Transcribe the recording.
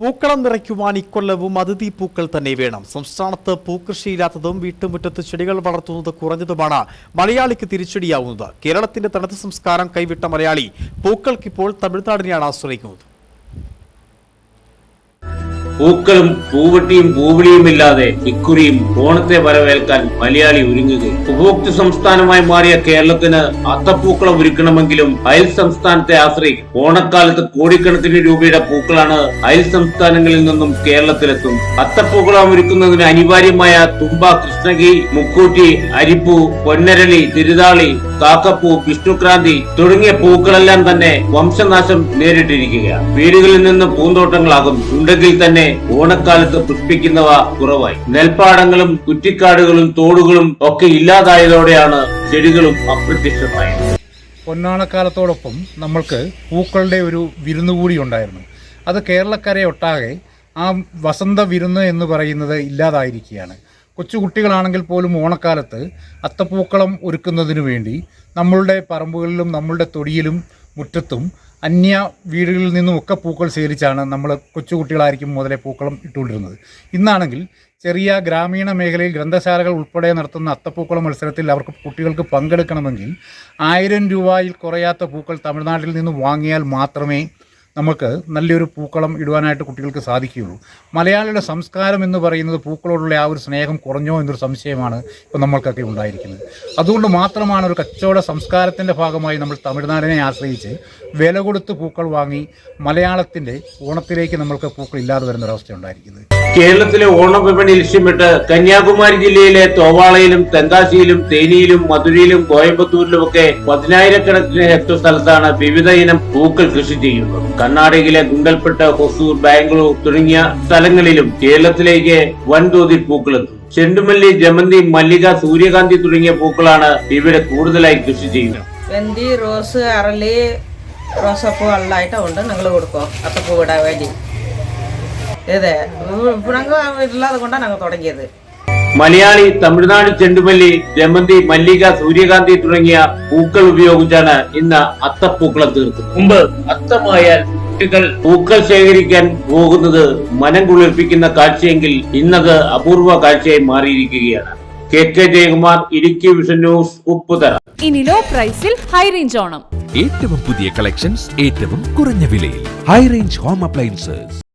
പൂക്കളം നിറയ്ക്കുവാൻ ഇക്കൊല്ലവും അതിഥി പൂക്കൾ തന്നെ വേണം. സംസ്ഥാനത്ത് പൂക്കൃഷിയില്ലാത്തതും വീട്ടുമുറ്റത്ത് ചെടികൾ വളർത്തുന്നത് കുറഞ്ഞതുമാണ് മലയാളിക്ക് തിരിച്ചടിയാവുന്നത്. കേരളത്തിന്റെ തനത് സംസ്കാരം കൈവിട്ട മലയാളി പൂക്കൾക്കിപ്പോൾ തമിഴ്നാടിനെയാണ് ആശ്രയിക്കുന്നത്. പൂക്കളും പൂവട്ടിയും പൂവിളിയും ഇല്ലാതെ ഇക്കുറിയും ഓണത്തെ വരവേൽക്കാൻ മലയാളി ഒരുങ്ങുകയും ഉപഭോക്തൃ സംസ്ഥാനമായി മാറിയ കേരളത്തിന് അത്തപ്പൂക്കളം ഒരുക്കണമെങ്കിലും അയൽ സംസ്ഥാനത്തെ ആശ്രയിക്കും ഓണക്കാലത്ത് കോടിക്കണക്കിന് രൂപയുടെ പൂക്കളാണ് അയൽ സംസ്ഥാനങ്ങളിൽ നിന്നും കേരളത്തിലെത്തും. അത്തപ്പൂക്കളം ഒരുക്കുന്നതിന് അനിവാര്യമായ തുമ്പ കൃഷ്ണഗി മുക്കൂറ്റി അരിപ്പൂ പൊന്നരളി തിരുതാളി കാക്കപ്പൂ വിഷ്ണുക്രാന്തി തുടങ്ങിയ പൂക്കളെല്ലാം തന്നെ വംശനാശം നേരിട്ടിരിക്കുകയാണ്. വീടുകളിൽ നിന്ന് പൂന്തോട്ടങ്ങളാകും. ഉണ്ടെങ്കിൽ തന്നെ ഓണക്കാലത്ത് പുഷ്പിക്കുന്നവ കുറവായി. നെൽപ്പാടങ്ങളും കുറ്റിക്കാടുകളും തോടുകളും ഒക്കെ ഇല്ലാതായതോടെയാണ് ചെടികളും അപ്രത്യക്ഷമായത്. പൊന്നാണക്കാലത്തോടൊപ്പം നമ്മൾക്ക് പൂക്കളുടെ ഒരു വിരുന്ന് കൂടി ഉണ്ടായിരുന്നു. അത് കേരളക്കരയൊട്ടാകെ ആ വസന്ത വിരുന്ന് എന്ന് പറയുന്നത് ഇല്ലാതായിരിക്കുകയാണ്. കൊച്ചുകുട്ടികളാണെങ്കിൽ പോലും ഓണക്കാലത്ത് അത്തപ്പൂക്കളം ഒരുക്കുന്നതിന് വേണ്ടി നമ്മളുടെ പറമ്പുകളിലും നമ്മളുടെ തൊടിയിലും മുറ്റത്തും അന്യ വീടുകളിൽ നിന്നും നിന്നുമൊക്കെ പൂക്കൾ ശേഖരിച്ചാണ് നമ്മൾ കൊച്ചുകുട്ടികളായിരിക്കും മുതലേ പൂക്കളം ഇട്ടുകൊണ്ടിരുന്നത്. ഇന്നാണെങ്കിൽ ചെറിയ ഗ്രാമീണ മേഖലയിൽ ഗ്രന്ഥശാലകൾ ഉൾപ്പെടെ നടത്തുന്ന അത്തപ്പൂക്കള മത്സരത്തിൽ അവർക്ക് കുട്ടികൾക്ക് പങ്കെടുക്കണമെങ്കിൽ ആയിരം രൂപയിൽ കുറയാത്ത പൂക്കൾ തമിഴ്നാട്ടിൽ നിന്ന് വാങ്ങിയാൽ മാത്രമേ നമുക്ക് നല്ലൊരു പൂക്കളം ഇടുവാനായിട്ട് കുട്ടികൾക്ക് സാധിക്കുകയുള്ളൂ. മലയാളിയുടെ സംസ്കാരം എന്ന് പറയുന്നത് പൂക്കളോടുള്ള ആ ഒരു സ്നേഹം കുറഞ്ഞോ എന്നൊരു സംശയമാണ് ഇപ്പോൾ നമ്മൾക്കൊക്കെ ഉണ്ടായിരിക്കുന്നത്. അതുകൊണ്ട് മാത്രമാണ് ഒരു കച്ചവട സംസ്കാരത്തിന്റെ ഭാഗമായി നമ്മൾ തമിഴ്നാടിനെ ആശ്രയിച്ച് വില കൊടുത്ത് പൂക്കൾ വാങ്ങി മലയാളത്തിന്റെ ഓണത്തിലേക്ക് നമ്മൾക്ക് പൂക്കൾ ഇല്ലാതെ വരുന്ന ഒരവസ്ഥ ഉണ്ടായിരിക്കുന്നത് കേരളത്തിലെ ഓണവിപണി ലക്ഷ്യമിട്ട് കന്യാകുമാരി ജില്ലയിലെ തോവാളയിലും തെങ്കാശിയിലും തേനിയിലും മധുരയിലും കോയമ്പത്തൂരിലുമൊക്കെ പതിനായിരക്കണക്കിന് ഹെക്ടർ സ്ഥലത്താണ് വിവിധ ഇനം പൂക്കൾ കൃഷി ചെയ്യുന്നത്. കർണാടകയിലെ ഗുണ്ടൽപ്പെട്ട് ഹൊസൂർ ബാംഗ്ലൂർ തുടങ്ങിയ സ്ഥലങ്ങളിലും കേരളത്തിലേക്ക് വൻതോതിൽ പൂക്കളെത്തും ചെണ്ടുമല്ലി ജമന്തി മല്ലിക സൂര്യകാന്തി തുടങ്ങിയ പൂക്കളാണ് ഇവിടെ കൂടുതലായി കൃഷി ചെയ്യുന്നത്. റോസ് അരളി റോസപ്പൂ വെള്ളമായിട്ടുണ്ട് നിങ്ങൾ കൊടുക്കും അപ്പം പൂവിടാൻ വേണ്ടി. മലയാളി തമിഴ്നാട് ചെണ്ടുമല്ലി ജമന്തി മല്ലിക സൂര്യകാന്തി തുടങ്ങിയ പൂക്കൾ ഉപയോഗിച്ചാണ് ഇന്ന് അത്തപ്പൂക്കളം തീർക്കുന്നത്. മുമ്പ് അത്തമായാൽ കുട്ടികൾ പൂക്കൾ ശേഖരിക്കാൻ പോകുന്നത് മനം കുളിർപ്പിക്കുന്ന കാഴ്ചയെങ്കിൽ ഇന്നത് അപൂർവ കാഴ്ചയായി മാറിയിരിക്കുകയാണ്. K K Jayakumar Idukki vision news Upputhara. ഇനി ലോ പ്രൈസിൽ ഹൈ റേഞ്ച് ഓണം. ഏറ്റവും പുതിയ കളക്ഷൻസ് ഏറ്റവും കുറഞ്ഞ വിലയിൽ. High range home appliances.